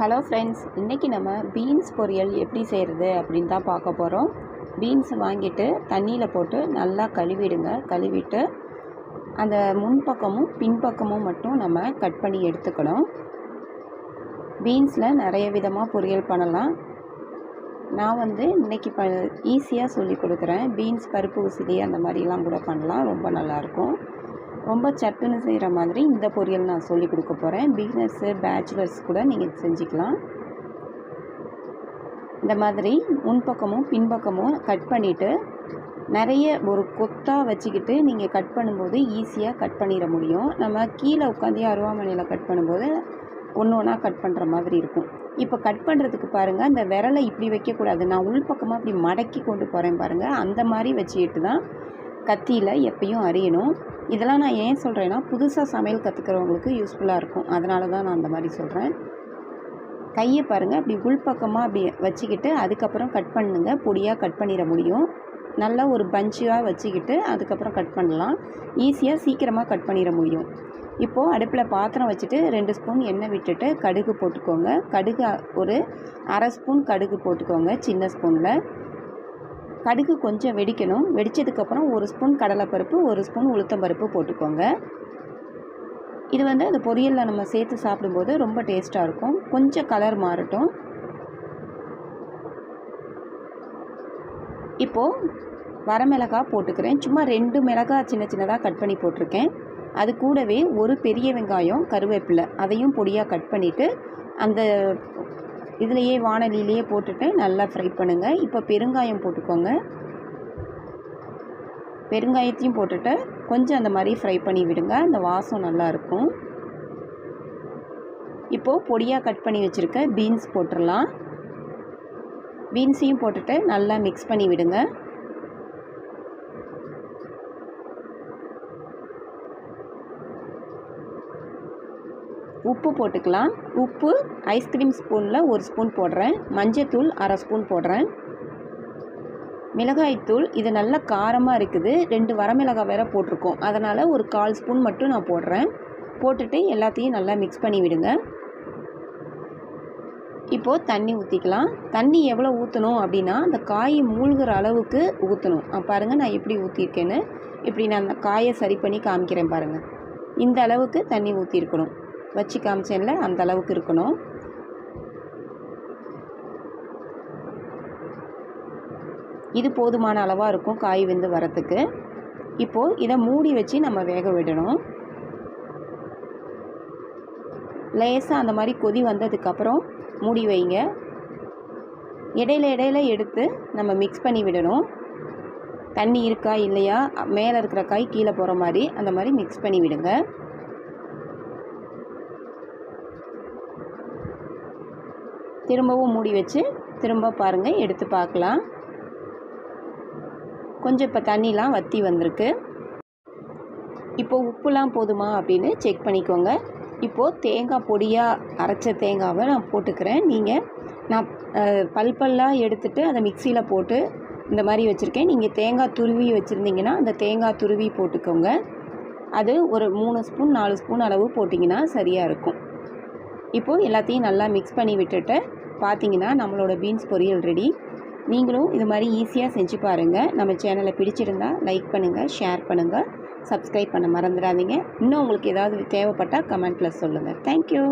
Hello friends இன்றைக்கி நம்ம beans பொரியல் எப்படி செய்கிறது அப்படின்னு தான் பார்க்க போகிறோம் பீன்ஸ் வாங்கிட்டு தண்ணியில் போட்டு நல்லா கழுவிடுங்க. கழுவிட்டு அந்த முன்பக்கமும் பின்பக்கமும் மட்டும் நம்ம கட் பண்ணி எடுத்துக்கணும். பீன்ஸில் நிறைய விதமாக பொரியல் பண்ணலாம். நான் வந்து இன்றைக்கி ப ஈஸியாக சொல்லி கொடுக்குறேன். பீன்ஸ் பருப்பு உசிலி அந்த மாதிரிலாம் கூட பண்ணலாம். ரொம்ப நல்லாயிருக்கும் ரொம்ப சட்டுன்னு செய்கிற மாதிரி இந்த பொரியல் நான் சொல்லி கொடுக்க போகிறேன் பிகினர்ஸு பேச்சுலர்ஸ் கூட நீங்கள் செஞ்சுக்கலாம். இந்த மாதிரி முன்பக்கமும் பின்பக்கமும் கட் பண்ணிவிட்டு நிறைய ஒரு கொத்தாக வச்சுக்கிட்டு நீங்கள் கட் பண்ணும்போது ஈஸியாக கட் பண்ணிட முடியும். நம்ம கீழே உட்காந்து அருவாமனையில் கட் பண்ணும்போது ஒன்று ஒன்றா கட் பண்ணுற மாதிரி இருக்கும். இப்போ கட் பண்ணுறதுக்கு பாருங்கள் அந்த விரலை இப்படி வைக்கக்கூடாது. நான் உள்பக்கமாக இப்படி மடக்கி கொண்டு போகிறேன் பாருங்கள் அந்த மாதிரி வச்சுக்கிட்டு தான் கத்தியில் எப்பயும் அறியணும் இதெல்லாம் நான் ஏன் சொல்கிறேன்னா புதுசாக சமையல் கற்றுக்கிறவங்களுக்கு யூஸ்ஃபுல்லாக இருக்கும். அதனால தான் நான் அந்த மாதிரி சொல்கிறேன் கையை பாருங்கள் அப்படி உள்பக்கமாக அப்படி வச்சுக்கிட்டு அதுக்கப்புறம் கட் பண்ணுங்க. பொடியாக கட் பண்ணிட முடியும். நல்லா ஒரு பஞ்சாக வச்சுக்கிட்டு அதுக்கப்புறம் கட் பண்ணலாம். ஈஸியாக சீக்கிரமாக கட் பண்ணிட முடியும். இப்போது அடுப்பில் பாத்திரம் வச்சுட்டு ரெண்டு ஸ்பூன் எண்ணெய் விட்டுட்டு கடுகு போட்டுக்கோங்க. கடுகு ஒரு அரை ஸ்பூன் கடுகு போட்டுக்கோங்க சின்ன ஸ்பூனில். கடுகு கொஞ்சம் வெடிக்கணும். வெடித்ததுக்கப்புறம் ஒரு ஸ்பூன் கடலைப்பருப்பு ஒரு ஸ்பூன் உளுத்தம்பருப்பு போட்டுக்கோங்க. இது வந்து அந்த பொரியலில் நம்ம சேர்த்து சாப்பிடும்போது ரொம்ப டேஸ்ட்டாக இருக்கும். கொஞ்சம் கலர் மாறட்டும். இப்போது வரமிளகா போட்டுக்கிறேன். சும்மா ரெண்டு மிளகாய் சின்ன சின்னதாக கட் பண்ணி போட்டிருக்கேன். அது கூடவே ஒரு பெரிய வெங்காயம் கருவேப்பிலை அதையும் பொடியாக கட் பண்ணிவிட்டு அந்த இதுலேயே வானலிலேயே போட்டுட்டு நல்லா ஃப்ரை பண்ணுங்கள் இப்போ பெருங்காயம் போட்டுக்கோங்க. பெருங்காயத்தையும் போட்டுட்டு கொஞ்சம் அந்த மாதிரி ஃப்ரை பண்ணி விடுங்க. அந்த வாசம் நல்லாயிருக்கும் இப்போது பொடியாக கட் பண்ணி வச்சுருக்க பீன்ஸ் போட்டுடலாம் பீன்ஸையும் போட்டுட்டு நல்லா மிக்ஸ் பண்ணி விடுங்க. உப்பு போட்டுக்கலாம். உப்பு ஐஸ்கிரீம் ஸ்பூனில் ஒரு ஸ்பூன் போடுறேன். மஞ்சத்தூள் அரை ஸ்பூன் போடுறேன். மிளகாய்த்தூள் இது நல்ல காரமாக இருக்குது. ரெண்டு வரமிளகாய் வேற போட்டிருக்கோம். அதனால் ஒரு கால் ஸ்பூன் மட்டும் நான் போடுறேன். போட்டுட்டு எல்லாத்தையும் நல்லா மிக்ஸ் பண்ணி விடுங்க. இப்போது தண்ணி ஊற்றிக்கலாம் தண்ணி எவ்வளோ ஊற்றணும் அப்படின்னா அந்த காய் மூழ்கிற அளவுக்கு ஊற்றணும் பாருங்கள் நான் எப்படி ஊற்றிருக்கேன்னு இப்படி நான் அந்த காயை சரி பண்ணி காமிக்கிறேன் பாருங்கள் இந்த அளவுக்கு தண்ணி ஊற்றிருக்கணும் வச்சு காமிச்சேன்ல அந்த அளவுக்கு இருக்கணும். இது போதுமான அளவாக இருக்கும் காய் வெந்து வரத்துக்கு. இப்போது இதை மூடி வச்சு நம்ம வேக விடணும். லேசாக அந்த மாதிரி கொதி வந்ததுக்கப்புறம் மூடி வைங்க. இடையில இடையில எடுத்து நம்ம மிக்ஸ் பண்ணி விடணும். தண்ணி இருக்கா இல்லையா மேலே இருக்கிற காய் கீழே போகிற மாதிரி அந்த மாதிரி மிக்ஸ் பண்ணி விடுங்க. திரும்பவும் மூடி வச்சு திரும்ப பாருங்கள் எடுத்து பார்க்கலாம். கொஞ்சம் இப்போ தண்ணிலாம் வற்றி வந்திருக்கு. இப்போ உப்புலாம் போதுமா அப்படின்னு செக் பண்ணிக்கோங்க. இப்போது தேங்காய் பொடியாக அரைச்ச தேங்காவை நான் போட்டுக்கிறேன். நீங்கள் நான் பல்பல்லாம் எடுத்துகிட்டு அதை மிக்சியில் போட்டு இந்த மாதிரி வச்சுருக்கேன். நீங்கள் தேங்காய் துருவி வச்சுருந்தீங்கன்னா அந்த தேங்காய் துருவி போட்டுக்கோங்க. அது ஒரு மூணு ஸ்பூன் நாலு ஸ்பூன் அளவு போட்டிங்கன்னா சரியாக இருக்கும். இப்போது எல்லாத்தையும் நல்லா மிக்ஸ் பண்ணி விட்டுட்டு பார்த்தீங்கன்னா நம்மளோட பீன்ஸ் பொரியல் ரெடி நீங்களும் இது மாதிரி ஈஸியாக செஞ்சு பாருங்கள் நம்ம சேனலை பிடிச்சிருந்தா லைக் பண்ணுங்கள் ஷேர் பண்ணுங்கள் சப்ஸ்கிரைப் பண்ண மறந்துடாதீங்க. இன்னும் உங்களுக்கு ஏதாவது தேவைப்பட்டால் கமெண்ட்டில் சொல்லுங்கள் தேங்க்யூ